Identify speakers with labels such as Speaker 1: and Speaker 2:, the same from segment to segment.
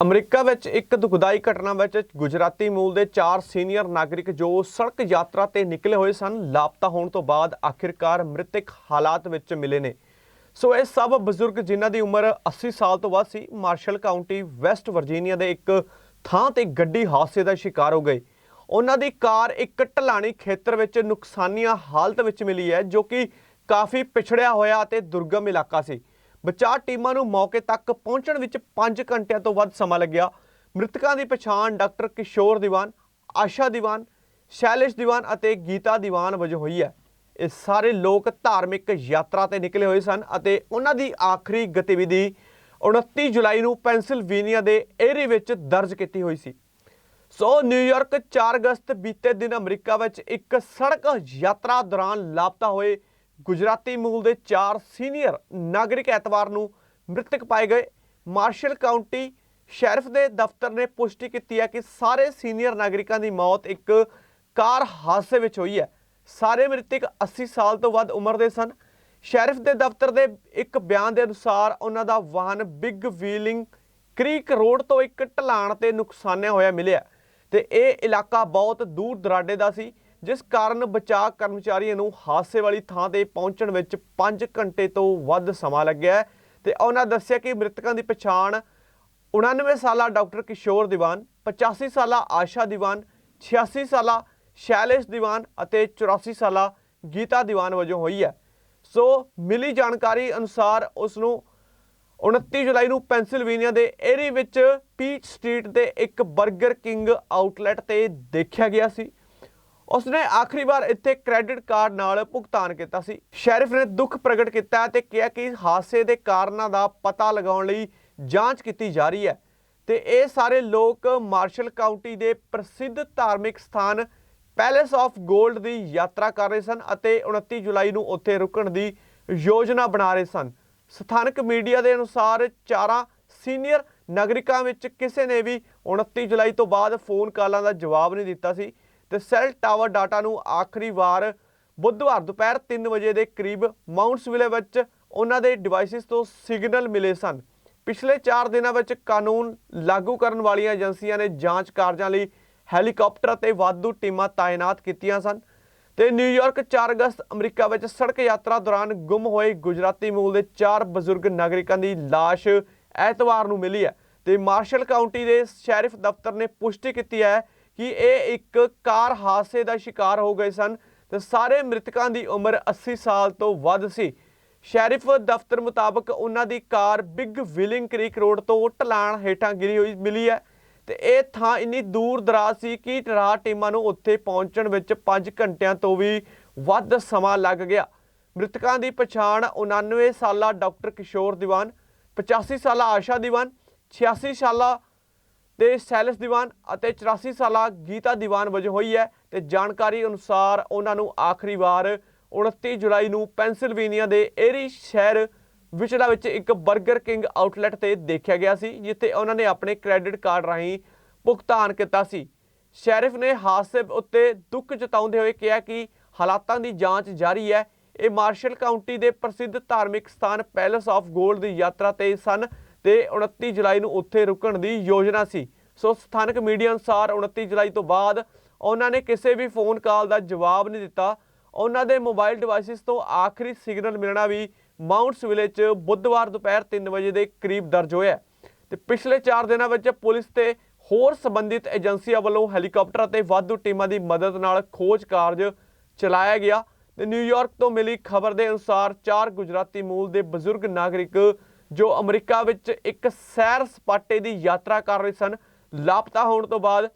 Speaker 1: America ਵਿੱਚ ਇੱਕ ਦੁਖਦਾਈ ਘਟਨਾ ਵਿੱਚ ਗੁਜਰਾਤੀ ਮੂਲ ਦੇ ਚਾਰ ਸੀਨੀਅਰ ਨਾਗਰਿਕ ਜੋ ਸੜਕ ਯਾਤਰਾ ਤੇ ਨਿਕਲੇ ਹੋਏ ਸਨ, ਲਾਪਤਾ ਹੋਣ ਤੋਂ ਬਾਅਦ ਆਖਿਰਕਾਰ ਮ੍ਰਿਤਕ ਹਾਲਾਤ ਵਿੱਚ ਮਿਲੇ ਨੇ। ਸੋ ਇਹ ਸਭ ਬਜ਼ੁਰਗ ਜਿਨ੍ਹਾਂ ਦੀ ਉਮਰ 80 ਸਾਲ ਤੋਂ ਵੱਧ ਸੀ, ਮਾਰਸ਼ਲ ਕਾਉਂਟੀ ਵੈਸਟ ਵਰਜੀਨੀਆ ਦੇ ਇੱਕ ਥਾਂ ਤੇ ਗੱਡੀ ਹਾਦਸੇ ਦਾ ਸ਼ਿਕਾਰ ਹੋ ਗਏ। ਉਹਨਾਂ ਦੀ ਕਾਰ ਇੱਕ ਢਲਾਣੀ ਖੇਤਰ ਵਿੱਚ ਨੁਕਸਾਨੀਆਂ ਹਾਲਤ ਵਿੱਚ ਮਿਲੀ ਹੈ, ਜੋ ਕਿ ਕਾਫੀ ਪਿਛੜਿਆ ਹੋਇਆ ਅਤੇ ਦੁਰਗਮ ਇਲਾਕਾ ਸੀ। ਬਚਾਅ ਟੀਮਾਂ ਨੂੰ ਮੌਕੇ ਤੱਕ ਪਹੁੰਚਣ ਵਿੱਚ 5 ਘੰਟਿਆਂ ਤੋਂ ਵੱਧ ਸਮਾਂ ਲੱਗਿਆ। ਮ੍ਰਿਤਕਾਂ ਦੀ ਪਛਾਣ ਡਾਕਟਰ ਕਿਸ਼ੋਰ ਦੀਵਾਨ, ਆਸ਼ਾ ਦੀਵਾਨ, ਸ਼ੈਲਿਸ਼ ਦੀਵਾਨ ਅਤੇ ਗੀਤਾ ਦੀਵਾਨ ਵਜੋਂ ਹੋਈ ਹੈ। ਇਹ ਸਾਰੇ ਲੋਕ ਧਾਰਮਿਕ ਯਾਤਰਾ ਤੇ ਨਿਕਲੇ ਹੋਏ ਸਨ ਅਤੇ ਉਹਨਾਂ ਦੀ ਆਖਰੀ ਗਤੀਵਿਧੀ 29 ਜੁਲਾਈ ਨੂੰ ਪੈਂਸਿਲਵੇਨੀਆ ਦੇ ਏਰੀ ਵਿੱਚ ਦਰਜ ਕੀਤੀ ਹੋਈ ਸੀ। ਸੋ ਨਿਊਯਾਰਕ 4 ਅਗਸਤ ਬੀਤੇ ਦਿਨ ਅਮਰੀਕਾ ਵਿੱਚ ਇੱਕ ਸੜਕ ਯਾਤਰਾ ਦੌਰਾਨ ਲਾਪਤਾ ਹੋਏ ਗੁਜਰਾਤੀ ਮੂਲ ਦੇ ਚਾਰ ਸੀਨੀਅਰ ਨਾਗਰਿਕ ਐਤਵਾਰ ਨੂੰ ਮ੍ਰਿਤਕ ਪਾਏ ਗਏ। ਮਾਰਸ਼ਲ ਕਾਉਂਟੀ ਸ਼ੈਰਿਫ ਦੇ ਦਫ਼ਤਰ ਨੇ ਪੁਸ਼ਟੀ ਕੀਤੀ ਹੈ ਕਿ ਸਾਰੇ ਸੀਨੀਅਰ ਨਾਗਰਿਕਾਂ ਦੀ ਮੌਤ ਇੱਕ ਕਾਰ ਹਾਦਸੇ ਵਿੱਚ ਹੋਈ ਹੈ। ਸਾਰੇ ਮ੍ਰਿਤਕ 80 ਸਾਲ ਤੋਂ ਵੱਧ ਉਮਰ ਦੇ ਸਨ। ਸ਼ੈਰਿਫ ਦੇ ਦਫ਼ਤਰ ਦੇ ਇੱਕ ਬਿਆਨ ਦੇ ਅਨੁਸਾਰ ਉਹਨਾਂ ਦਾ ਵਾਹਨ ਬਿਗ ਵੀਲਿੰਗ ਕ੍ਰੀਕ ਰੋਡ ਤੋਂ ਇੱਕ ਢਲਾਣ ਤੇ ਨੁਕਸਾਨਿਆ ਹੋਇਆ ਮਿਲਿਆ ਤੇ ਇਹ ਇਲਾਕਾ ਬਹੁਤ ਦੂਰ ਦਰਾਡੇ ਦਾ ਸੀ। ਜਿਸ ਕਾਰਨ ਬਚਾਅ ਕਰਮਚਾਰੀਆਂ ਨੂੰ ਹਾਦਸੇ ਵਾਲੀ ਥਾਂ ਤੇ ਪਹੁੰਚਣ ਵਿੱਚ 5 ਘੰਟੇ ਤੋਂ ਵੱਧ ਸਮਾਂ ਲੱਗਿਆ ਹੈ ਤੇ ਉਹਨਾਂ ਦੱਸਿਆ ਕਿ ਮ੍ਰਿਤਕਾਂ ਦੀ ਪਛਾਣ 99 ਸਾਲਾ ਡਾਕਟਰ ਕਿਸ਼ੋਰ ਦੀਵਾਨ 85 ਸਾਲਾ ਆਸ਼ਾ ਦੀਵਾਨ 86 ਸਾਲਾ ਸ਼ੈਲੇਸ਼ ਦੀਵਾਨ ਅਤੇ 84 ਸਾਲਾ ਗੀਤਾ ਦੀਵਾਨ ਵਜੋਂ ਹੋਈ ਹੈ। ਸੋ ਮਿਲੀ ਜਾਣਕਾਰੀ ਅਨੁਸਾਰ ਉਸ ਨੂੰ 29 ਜੁਲਾਈ ਨੂੰ ਪੈਂਸਿਲਵੇਨੀਆ ਦੇ ਏਰੀ ਵਿੱਚ ਪੀਚ ਸਟਰੀਟ ਦੇ ਇੱਕ 버ਗਰ ਕਿੰਗ ਆਊਟਲੈਟ ਤੇ ਦੇਖਿਆ ਗਿਆ ਸੀ। ਉਸਨੇ ਆਖਰੀ ਵਾਰ ਇੱਥੇ ਕ੍ਰੈਡਿਟ ਕਾਰਡ ਨਾਲ ਭੁਗਤਾਨ ਕੀਤਾ ਸੀ। ਸ਼ੈਰਿਫ ਨੇ ਦੁੱਖ ਪ੍ਰਗਟ ਕੀਤਾ ਤੇ ਕਿਹਾ ਕਿ ਹਾਦਸੇ ਦੇ ਕਾਰਨਾਂ ਦਾ ਪਤਾ ਲਗਾਉਣ ਲਈ ਜਾਂਚ ਕੀਤੀ ਜਾ ਰਹੀ ਹੈ ਤੇ ਇਹ ਸਾਰੇ ਲੋਕ ਮਾਰਸ਼ਲ ਕਾਉਂਟੀ ਦੇ ਪ੍ਰਸਿੱਧ ਧਾਰਮਿਕ ਸਥਾਨ ਪੈਲੇਸ ਆਫ 골ਡ ਦੀ ਯਾਤਰਾ ਕਰ ਰਹੇ ਸਨ ਅਤੇ 29 ਜੁਲਾਈ ਨੂੰ ਉੱਥੇ ਰੁਕਣ ਦੀ ਯੋਜਨਾ ਬਣਾ ਰਹੇ ਸਨ। ਸਥਾਨਕ ਮੀਡੀਆ ਦੇ ਅਨੁਸਾਰ ਚਾਰਾਂ ਸੀਨੀਅਰ ਨਾਗਰਿਕਾਂ ਵਿੱਚ ਕਿਸੇ ਨੇ ਵੀ 29 ਜੁਲਾਈ ਤੋਂ ਬਾਅਦ ਫੋਨ ਕਾਲਾਂ ਦਾ ਜਵਾਬ ਨਹੀਂ ਦਿੱਤਾ ਸੀ। ਤੇ ਸੈੱਲ ਟਾਵਰ ਡਾਟਾ ਨੂੰ ਆਖਰੀ ਵਾਰ ਬੁੱਧਵਾਰ ਦੁਪਹਿਰ 3 ਵਜੇ ਦੇ ਕਰੀਬ ਮਾਉਂਟਸਵਿਲੇ ਵਿੱਚ ਉਹਨਾਂ ਦੇ ਡਿਵਾਈਸਿਸ ਤੋਂ ਸਿਗਨਲ ਮਿਲੇ ਸਨ। ਪਿਛਲੇ 4 ਦਿਨਾਂ ਵਿੱਚ ਕਾਨੂੰਨ ਲਾਗੂ ਕਰਨ ਵਾਲੀਆਂ ਏਜੰਸੀਆਂ ਨੇ ਜਾਂਚ ਕਾਰਜਾਂ ਲਈ ਹੈਲੀਕਾਪਟਰ ਅਤੇ ਵਾਧੂ ਟੀਮਾਂ ਤਾਇਨਾਤ ਕੀਤੀਆਂ ਸਨ ਤੇ ਨਿਊਯਾਰਕ 4 ਅਗਸਤ ਅਮਰੀਕਾ ਵਿੱਚ ਸੜਕ ਯਾਤਰਾ ਦੌਰਾਨ ਗੁੰਮ ਹੋਏ ਗੁਜਰਾਤੀ ਮੂਲ ਦੇ 4 ਬਜ਼ੁਰਗ ਨਾਗਰਿਕਾਂ ਦੀ ਲਾਸ਼ ਐਤਵਾਰ ਨੂੰ ਮਿਲੀ ਹੈ ਤੇ ਮਾਰਸ਼ਲ ਕਾਉਂਟੀ ਦੇ ਸ਼ੈਰਿਫ ਦਫ਼ਤਰ ਨੇ ਪੁਸ਼ਟੀ ਕੀਤੀ ਹੈ ਕਿ ਇਹ ਇੱਕ ਕਾਰ ਹਾਦਸੇ ਦਾ ਸ਼ਿਕਾਰ ਹੋ ਗਏ ਸਨ ਤੇ ਸਾਰੇ ਮ੍ਰਿਤਕਾਂ ਦੀ ਉਮਰ 80 ਸਾਲ ਤੋਂ ਵੱਧ ਸੀ। ਸ਼ੈਰਿਫ ਦਫ਼ਤਰ ਮੁਤਾਬਕ ਉਹਨਾਂ ਦੀ car Big Willing Creek road ਤੋਂ ਢਲਾਣ ਹੇਠਾਂ ਗਿਰੀ ਹੋਈ ਮਿਲੀ ਹੈ ਤੇ ਇਹ ਥਾਂ ਇੰਨੀ ਦੂਰ ਦਰਾਜ਼ ਸੀ ਕਿ ਰਾਹ ਟੀਮਾਂ ਨੂੰ ਉੱਥੇ ਪਹੁੰਚਣ ਵਿੱਚ 5 ਘੰਟਿਆਂ ਤੋਂ ਵੀ ਵੱਧ ਸਮਾਂ ਲੱਗ ਗਿਆ। ਮ੍ਰਿਤਕਾਂ ਦੀ ਪਛਾਣ 99 ਸਾਲਾ ਡਾਕਟਰ ਕਿਸ਼ੋਰ ਦੀਵਾਨ 85 ਸਾਲਾ ਆਸ਼ਾ ਦੀਵਾਨ 86 ਸਾਲਾ ਤੇ ਸੈਲਸ ਦੀਵਾਨ ਅਤੇ 84 ਸਾਲਾ ਗੀਤਾ ਦੀਵਾਨ ਵਜੋਂ ਹੋਈ ਹੈ ਤੇ ਜਾਣਕਾਰੀ ਅਨੁਸਾਰ ਉਹਨਾਂ ਨੂੰ ਆਖਰੀ ਵਾਰ 29 ਜੁਲਾਈ ਨੂੰ ਪੈਂਸਿਲਵੇਨੀਆ ਦੇ ਏਰੀ ਸ਼ਹਿਰ ਵਿਚਲਾ ਵਿੱਚ ਇੱਕ 버ਗਰ ਕਿੰਗ ਆਊਟਲੈਟ ਤੇ ਦੇਖਿਆ ਗਿਆ ਸੀ, ਜਿੱਥੇ ਉਹਨਾਂ ਨੇ ਆਪਣੇ ਕ੍ਰੈਡਿਟ ਕਾਰਡ ਰਾਹੀਂ ਭੁਗਤਾਨ ਕੀਤਾ ਸੀ। ਸ਼ੈਰਿਫ ਨੇ ਹਾਦਸੇ ਉੱਤੇ ਦੁੱਖ ਜਤਾਉਂਦੇ ਹੋਏ ਕਿਹਾ ਕਿ ਹਾਲਾਤਾਂ ਦੀ ਜਾਂਚ ਜਾਰੀ ਹੈ। ਇਹ ਮਾਰਸ਼ਲ ਕਾਉਂਟੀ ਦੇ ਪ੍ਰਸਿੱਧ ਧਾਰਮਿਕ ਸਥਾਨ ਪੈਲੇਸ ਆਫ ਗੋਲਡ ਦੀ ਯਾਤਰਾ ਤੇ ਸਨ। ਤੇ 29 ਜੁਲਾਈ ਨੂੰ ਉੱਥੇ ਰੁਕਣ ਦੀ ਯੋਜਨਾ ਸੀ। ਸੋ ਸਥਾਨਕ ਮੀਡੀਆ ਅਨੁਸਾਰ 29 ਜੁਲਾਈ ਤੋਂ ਬਾਅਦ ਉਹਨਾਂ ਨੇ ਕਿਸੇ ਵੀ ਫੋਨ ਕਾਲ ਦਾ ਜਵਾਬ ਨਹੀਂ ਦਿੱਤਾ। ਉਹਨਾਂ ਦੇ ਮੋਬਾਈਲ ਡਿਵਾਈਸਿਸ ਤੋਂ ਆਖਰੀ ਸਿਗਨਲ ਮਿਲਣਾ ਵੀ ਮਾਉਂਟਸਵਿਲੇ 'ਚ ਬੁੱਧਵਾਰ ਦੁਪਹਿਰ 3 ਵਜੇ ਦੇ ਕਰੀਬ ਦਰਜ ਹੋਇਆ ਤੇ ਪਿਛਲੇ 4 ਦਿਨਾਂ ਵਿੱਚ ਪੁਲਿਸ ਤੇ ਹੋਰ ਸੰਬੰਧਿਤ ਏਜੰਸੀਆਂ ਵੱਲੋਂ ਹੈਲੀਕਾਪਟਰ ਅਤੇ ਵਾਧੂ ਟੀਮਾਂ ਦੀ ਮਦਦ ਨਾਲ ਖੋਜ ਕਾਰਜ ਚਲਾਇਆ ਗਿਆ। ਤੇ ਨਿਊਯਾਰਕ ਤੋਂ ਮਿਲੀ ਖਬਰ ਦੇ ਅਨੁਸਾਰ ਚਾਰ ਗੁਜਰਾਤੀ ਮੂਲ ਦੇ ਬਜ਼ੁਰਗ ਨਾਗਰਿਕ ਜੋ ਅਮਰੀਕਾ ਵਿੱਚ ਇੱਕ ਸੈਰ ਸਪਾਟੇ ਦੀ ਯਾਤਰਾ ਕਰ ਰਹੇ ਸਨ, ਲਾਪਤਾ ਹੋਣ ਤੋਂ ਬਾਅਦ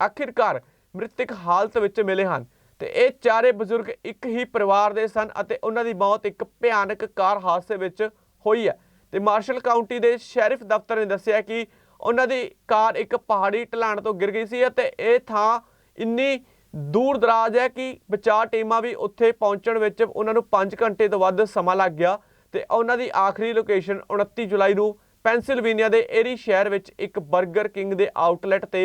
Speaker 1: ਆਖਿਰਕਾਰ ਮ੍ਰਿਤਕ ਹਾਲਤ ਵਿੱਚ ਮਿਲੇ ਹਨ। ਤੇ ਇਹ ਚਾਰੇ ਬਜ਼ੁਰਗ ਇੱਕ ਹੀ ਪਰਿਵਾਰ ਦੇ ਸਨ ਅਤੇ ਉਹਨਾਂ ਦੀ ਮੌਤ ਇੱਕ ਭਿਆਨਕ ਕਾਰ ਹਾਦਸੇ ਵਿੱਚ ਹੋਈ ਹੈ। ਤੇ ਮਾਰਸ਼ਲ ਕਾਉਂਟੀ ਦੇ ਸ਼ੈਰਿਫ ਦਫ਼ਤਰ ਨੇ ਦੱਸਿਆ ਕਿ ਉਹਨਾਂ ਦੀ ਕਾਰ ਇੱਕ ਪਹਾੜੀ ਢਲਾਣ ਤੋਂ ਗਿਰ ਗਈ ਸੀ ਅਤੇ ਇਹ ਥਾਂ ਇੰਨੀ ਦੂਰ ਦਰਾਜ਼ ਹੈ ਕਿ ਬਚਾਅ ਟੀਮਾਂ ਵੀ ਉੱਥੇ ਪਹੁੰਚਣ ਵਿੱਚ ਉਹਨਾਂ ਨੂੰ 5 ਘੰਟੇ ਤੋਂ ਵੱਧ ਸਮਾਂ ਲੱਗ ਗਿਆ। ਤੇ ਉਹਨਾਂ ਦੀ ਆਖਰੀ ਲੋਕੇਸ਼ਨ 29 ਜੁਲਾਈ ਨੂੰ ਪੈਂਸਿਲਵੇਨੀਆ ਦੇ ਏਰੀ ਸ਼ਹਿਰ ਵਿੱਚ ਇੱਕ 버ਗਰ ਕਿੰਗ ਦੇ ਆਊਟਲੈਟ ਤੇ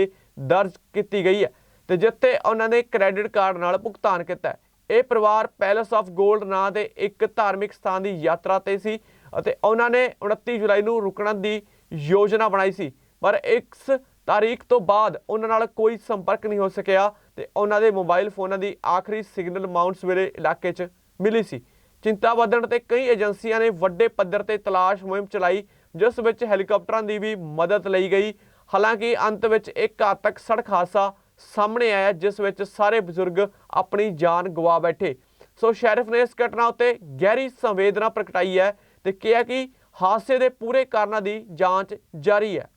Speaker 1: ਦਰਜ ਕੀਤੀ ਗਈ ਹੈ ਤੇ ਜਿੱਥੇ ਉਹਨਾਂ ਨੇ ਕ੍ਰੈਡਿਟ ਕਾਰਡ ਨਾਲ ਭੁਗਤਾਨ ਕੀਤਾ ਇਹ ਪਰਿਵਾਰ ਪੈਲੇਸ ਆਫ 골ਡ ਨਾਂ ਦੇ ਇੱਕ ਧਾਰਮਿਕ ਸਥਾਨ ਦੀ ਯਾਤਰਾ ਤੇ ਸੀ ਅਤੇ ਉਹਨਾਂ ਨੇ 29 ਜੁਲਾਈ ਨੂੰ ਰੁਕਣ ਦੀ ਯੋਜਨਾ ਬਣਾਈ ਸੀ। ਪਰ ਇਸ ਤਾਰੀਖ ਤੋਂ ਬਾਅਦ ਉਹਨਾਂ ਨਾਲ ਕੋਈ ਸੰਪਰਕ ਨਹੀਂ ਹੋ ਸਕਿਆ ਤੇ ਉਹਨਾਂ ਦੇ ਮੋਬਾਈਲ ਫੋਨਾਂ ਦੀ ਆਖਰੀ ਸਿਗਨਲ ਮਾਊਂਟ ਸਵੇਰੇ ਇਲਾਕੇ 'ਚ ਮਿਲੀ ਸੀ। ਚਿੰਤਾ ਵਧਣ ਤੇ ਕਈ ਏਜੰਸੀਆਂ ਨੇ ਵੱਡੇ ਪੱਧਰ ਤੇ ਤਲਾਸ਼ ਮੁਹਿੰਮ ਚਲਾਈ, ਜਿਸ ਵਿੱਚ ਹੈਲੀਕਾਪਟਰਾਂ ਦੀ ਵੀ ਮਦਦ ਲਈ ਗਈ। ਹਾਲਾਂਕਿ ਅੰਤ ਵਿੱਚ ਇੱਕ ਘਾਤਕ ਸੜਕ ਹਾਦਸਾ ਸਾਹਮਣੇ ਆਇਆ, ਜਿਸ ਵਿੱਚ ਸਾਰੇ ਬਜ਼ੁਰਗ ਆਪਣੀ ਜਾਨ ਗਵਾ ਬੈਠੇ। ਸੋ ਸ਼ੈਰਿਫ ਨੇ ਇਸ ਘਟਨਾ ਉੱਤੇ ਗਹਿਰੀ ਸੰਵੇਦਨਾ ਪ੍ਰਗਟਾਈ ਹੈ ਤੇ ਕਿਹਾ ਕਿ ਹਾਦਸੇ ਦੇ ਪੂਰੇ ਕਾਰਨਾਂ ਦੀ ਜਾਂਚ ਜਾਰੀ ਹੈ।